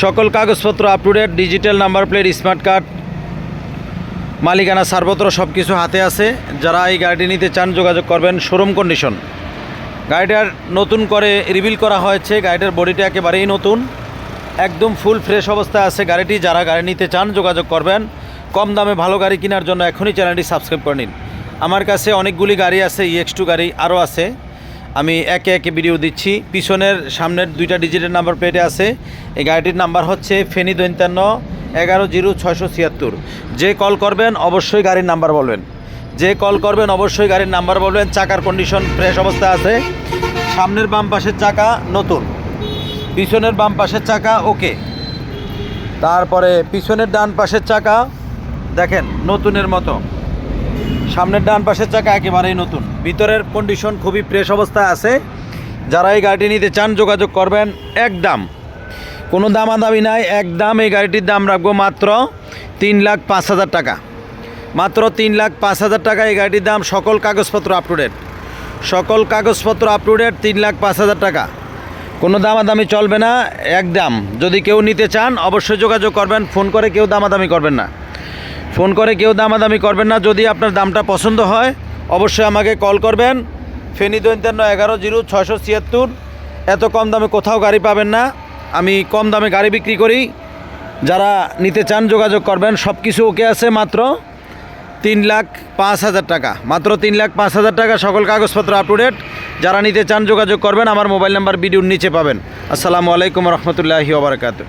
সকল কাগজপত্র up to date digital number plate smart card মালিকানা সারপত্র সব কিছু হাতে আছে। যারা এই গাড়িটি নিতে চান, যোগাযোগ করবেন শোরুম কন্ডিশন গাড়িটার নতুন করে রিভিল করা হয়েছে। গাড়িটার বডিটা একেবারেই নতুন। একদম ফুল ফ্রেশ অবস্থায় আছে গাড়িটি। যারা গাড়ি নিতে চান, যোগাযোগ করবেন। কম দামে ভালো গাড়ি কেনার জন্য এখনই চ্যানেলটি সাবস্ক্রাইব করে নিন। আমার কাছে অনেকগুলি গাড়ি আছে ইএক্স টু গাড়ি আরও আছে। আমি একে একে ভিডিও দিচ্ছি। পিছনের সামনের দুইটা ডিজিটের নাম্বার প্লেটে আছে। এই গাড়িটির নাম্বার হচ্ছে ফেনী দৈন্তান্ন, এগারো জিরো ছয়শো ছিয়াত্তর। যে কল করবেন, অবশ্যই গাড়ির নাম্বার বলবেন। যে কল করবেন, অবশ্যই গাড়ির নাম্বার বলবেন। চাকার কন্ডিশন ফ্রেশ অবস্থা আছে। সামনের বাম পাশের চাকা নতুন। পিছনের বাম পাশের চাকা ওকে তারপরে পিছনের ডান পাশের চাকা, দেখেন, নতুনের মতো। সামনের ডান পাশের চাকা একেবারেই নতুন। ভিতরের কন্ডিশন খুবই ফ্রেশ অবস্থায় আছে। যারা এই গাড়িটি নিতে চান, যোগাযোগ করবেন একদম। কোনো দামাদামি নাই, একদম এই গাড়িটির দাম রাখব মাত্র তিন লাখ পাঁচ হাজার টাকা। মাত্র তিন লাখ পাঁচ হাজার টাকা এই গাড়িটির দাম, সকল কাগজপত্র আপ টু ডেট সকল কাগজপত্র আপ টু ডেট তিন লাখ পাঁচ হাজার টাকা। কোনো দামাদামি চলবে না, একদম। যদি কেউ নিতে চান, অবশ্যই যোগাযোগ করবেন, ফোন করে কেউ দামাদামি করবেন না। ফোন করে কেউ দামাদামি করবেন না। যদি আপনার দামটা পছন্দ হয়, অবশ্যই আমাকে কল করবেন। ফেনী দৈন্তান্ন এগারো জিরো ছয়শো ছিয়াত্তর। এত কম দামে কোথাও গাড়ি পাবেন না। আমি কম দামে গাড়ি বিক্রি করি। যারা নিতে চান যোগাযোগ করবেন। সব কিছু ওকে আছে মাত্র তিন লাখ পাঁচ হাজার টাকা। মাত্র তিন লাখ পাঁচ হাজার টাকা সকল কাগজপত্র আপ টু ডেট যারা নিতে চান যোগাযোগ করবেন, আমার মোবাইল নাম্বার ভিডিওর নিচে পাবেন। আসসালামু আলাইকুম রহমতুল্লাহি ওবরাকাতু